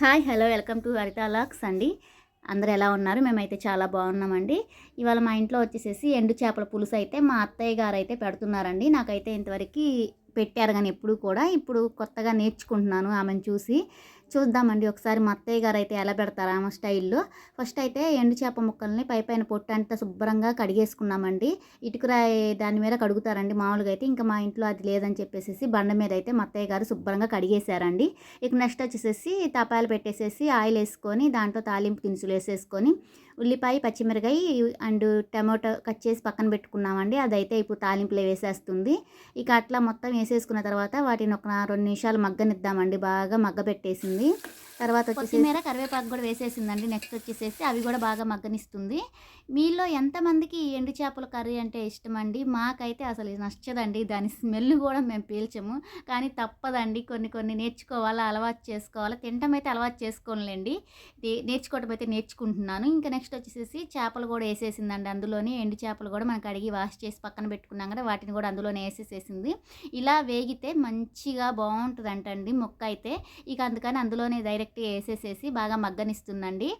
Hi hello welcome to Haritha lux అండి. అందరు ఎలా ఉన్నారు? మేమైతే చాలా బాగున్నామండి. ఇవాళ మా ఇంట్లో వచ్చేసేసి ఎండు చేపల పులుసు అయితే మా అత్తయ్య గారు అయితే పెడుతున్నారండి. నాకైతే ఇంతవరకు పెట్టారు కానీ ఎప్పుడు కూడా. ఇప్పుడు కొత్తగా నేర్చుకుంటున్నాను ఆమెను చూసి. చూద్దామండి. ఒకసారి మా అత్తయ్య గారు అయితే ఎలా పెడతారు ఆమె స్టైల్లో. ఫస్ట్ అయితే ఎండు చేప ముక్కల్ని పై పైన పొట్టు అంతా శుభ్రంగా కడిగేసుకున్నామండి. ఇటుకరాయి దాని మీద కడుగుతారండి మామూలుగా అయితే. ఇంకా మా ఇంట్లో అది లేదని చెప్పేసి బండ మీద అయితే మా అత్తయ్య గారు శుభ్రంగా కడిగేశారండి. ఇక నెక్స్ట్ వచ్చేసేసి తపాలు పెట్టేసేసి ఆయిల్ వేసుకొని దాంట్లో తాలింపు దినుసులు వేసేసుకొని ఉల్లిపాయ పచ్చిమిరకాయ అండ్ టమాటో కట్ చేసి పక్కన పెట్టుకున్నామండి. అదైతే ఇప్పుడు తాలింపులో వేసేస్తుంది. ఇక అట్లా మొత్తం వేసేసుకున్న తర్వాత వాటిని ఒక రెండు నిమిషాలు మగ్గనిద్దామండి. బాగా మగ్గ పెట్టేసింది తర్వాత కొత్తిమీర కరివేపాకు కూడా వేసేసిందండి. నెక్స్ట్ వచ్చేసేసి అవి కూడా బాగా మగ్గనిస్తుంది. మీలో ఎంతమందికి ఈ ఎండు చేపల కర్రీ అంటే ఇష్టం అండి మాకైతే అసలు ఇది నచ్చదండి. దాని స్మెల్ కూడా మేము పీల్చము. కానీ తప్పదండి. కొన్ని కొన్ని నేర్చుకోవాలా అలవాటు చేసుకోవాలా తినటం అయితే అలవాటు చేసుకోనులేండి. నేర్చుకోవటం అయితే నేర్చుకుంటున్నాను. ఇంకా నెక్స్ట్ వచ్చేసేసి చేపలు కూడా వేసేసిందండి అందులోని. ఎండు చేపలు కూడా మనకు అడిగి వాష్ చేసి పక్కన పెట్టుకున్నాం కదా వాటిని కూడా అందులోనే వేసేసేసింది. ఇలా వేగితే మంచిగా బాగుంటుంది అంటండి మొక్క అయితే. ఇక అందుకని అందులోనే డైరెక్ట్ వేసేసేసి బాగా మగ్గనిస్తుందండి.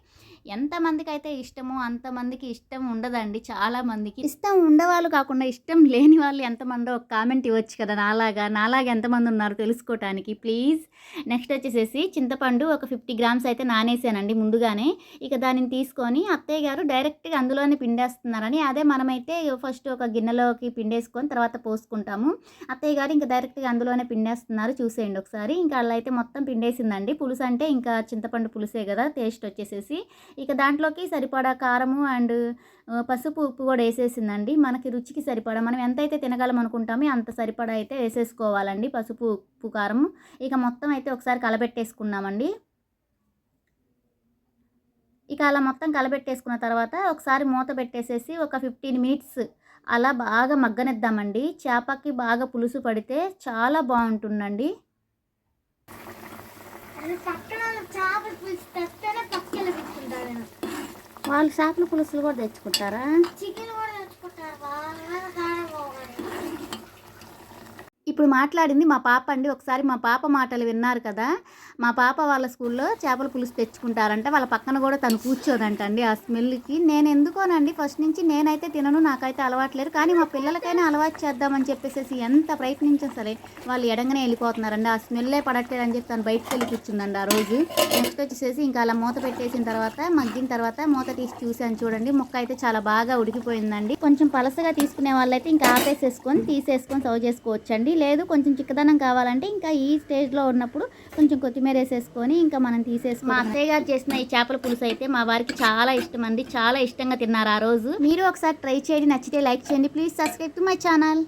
ఎంతమందికి అయితే ఇష్టమో అంతమందికి ఇష్టం ఉండదండి చాలా మందికి ఇష్టం ఉండేవాళ్ళు కాకుండా ఇష్టం లేని వాళ్ళు ఎంతమందో ఒక కామెంట్ ఇవ్వచ్చు కదా నాలాగా. నాలాగా ఎంతమంది ఉన్నారు తెలుసుకోవటానికి ప్లీజ్. నెక్స్ట్ వచ్చేసేసి చింతపండు ఒక ఫిఫ్టీ గ్రామ్స్ అయితే నానేసానండి ముందుగానే. ఇక దానిని తీసుకొని అత్తయ్య గారు డైరెక్ట్గా అందులోనే పిండేస్తున్నారని అదే మనమైతే ఫస్ట్ ఒక గిన్నెలోకి పిండేసుకొని తర్వాత పోసుకుంటాము. అత్తయ్య గారు ఇంకా డైరెక్ట్గా అందులోనే పిండేస్తున్నారు చూసేయండి ఒకసారి. ఇంకా అలా అయితే మొత్తం పిండేసిందండి. పులుసు అంటే ఇంకా చింతపండు పులుసే కదా టేస్ట్ వచ్చేసేసి. ఇక దాంట్లోకి సరిపడా కారము అండ్ పసుపు ఉప్పు కూడా వేసేసిందండి. మనకి రుచికి సరిపడా మనం ఎంతైతే తినగలం అనుకుంటామో అంత సరిపడా అయితే వేసేసుకోవాలండి పసుపు ఉప్పు కారం ఇక మొత్తం అయితే ఒకసారి కలబెట్టేసుకున్నామండి. ఇక అలా మొత్తం కలబెట్టేసుకున్న తర్వాత ఒకసారి మూత పెట్టేసేసి ఒక ఫిఫ్టీన్ మినిట్స్ అలా బాగా మగ్గనిద్దామండి. చేపకి బాగా పులుసు పడితే చాలా బాగుంటుందండి. వాళ్ళు చేపల పులుసులు కూడా తెచ్చుకుంటారా? చికెన్ కూడా తెచ్చుకుంటారు బాగా కారం పోవాలి ఇప్పుడు మాట్లాడింది మా పాప అండి. ఒకసారి మా పాప మాటలు విన్నారు కదా మా పాప వాళ్ళ స్కూల్లో చేపల పులుసు తెచ్చుకుంటారంట. వాళ్ళ పక్కన కూడా తను కూర్చోదంట అండి ఆ స్మెల్కి. నేను ఎందుకోనండి ఫస్ట్ నుంచి నేనైతే తినను నాకైతే అలవాట్లేదు. కానీ మా పిల్లలకైనా అలవాటు చేద్దామని చెప్పేసి ఎంత ప్రయత్నించా సరే వాళ్ళు ఎడంగానే వెళ్ళిపోతున్నారండి. ఆ స్మెల్లే పడట్లేదు అని చెప్పి తను బయటకు వెళ్ళి కూర్చుందండి ఆ రోజు. నెక్స్ట్ వచ్చేసేసి ఇంకా అలా మూత పెట్టేసిన తర్వాత మగ్గిన తర్వాత మూత తీసి చూసాను చూడండి. ముక్క అయితే చాలా బాగా ఉడికిపోయిందండి. కొంచెం పలసగా తీసుకునే వాళ్ళైతే ఇంకా ఆపేసేసుకొని తీసేసుకొని సర్వ్ చేసుకోవచ్చండి. లేదు కొంచెం చిక్కదనం కావాలంటే ఇంకా ఈ స్టేజ్లో ఉన్నప్పుడు కొంచెం కొత్తిమీర వేసేసుకొని ఇంకా మనం తీసేసుకొని మా అత్తయ్య గారు చేసిన ఈ చేపల పులుసు అయితే మా వారికి చాలా ఇష్టం అండి. చాలా ఇష్టంగా తిన్నారు ఆ రోజు. మీరు ఒకసారి ట్రై చేయండి. నచ్చితే లైక్ చేయండి. Please subscribe to my channel.